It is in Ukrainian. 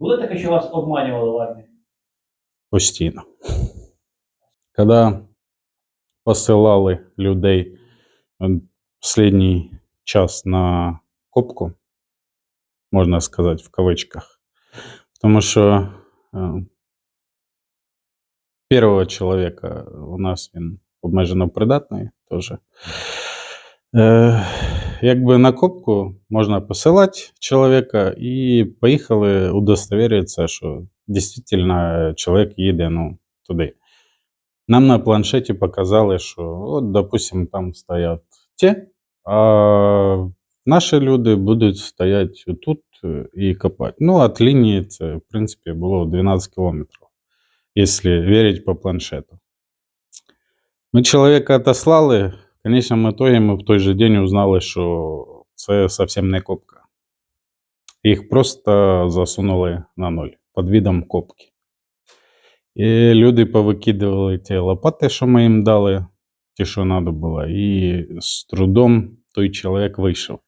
Було таке, що вас обманювали в армії? постійно. Коли посилали людей е, останній час на копку, можна сказати, в кавичках, тому що е, першого чоловіка у нас він обмежено придатний теж. Якби на копку можна посилати чоловіка і поїхали удостовіритися, що дійсно чоловік їде ну, туди. Нам на планшеті показали, що, от, допустим, там стоять ті, а наші люди будуть стояти тут і копати. Ну, від лінії це, в принципі, було 12 кілометрів, якщо вірити по планшету. Ми чоловіка отослали. Конечному итоге ми в той же день узнали, що це зовсім не копка. Їх просто засунули на ноль під видом копки. І люди повикидували ті лопати, що ми їм дали, ті, що треба було, і з трудом той чоловік вийшов.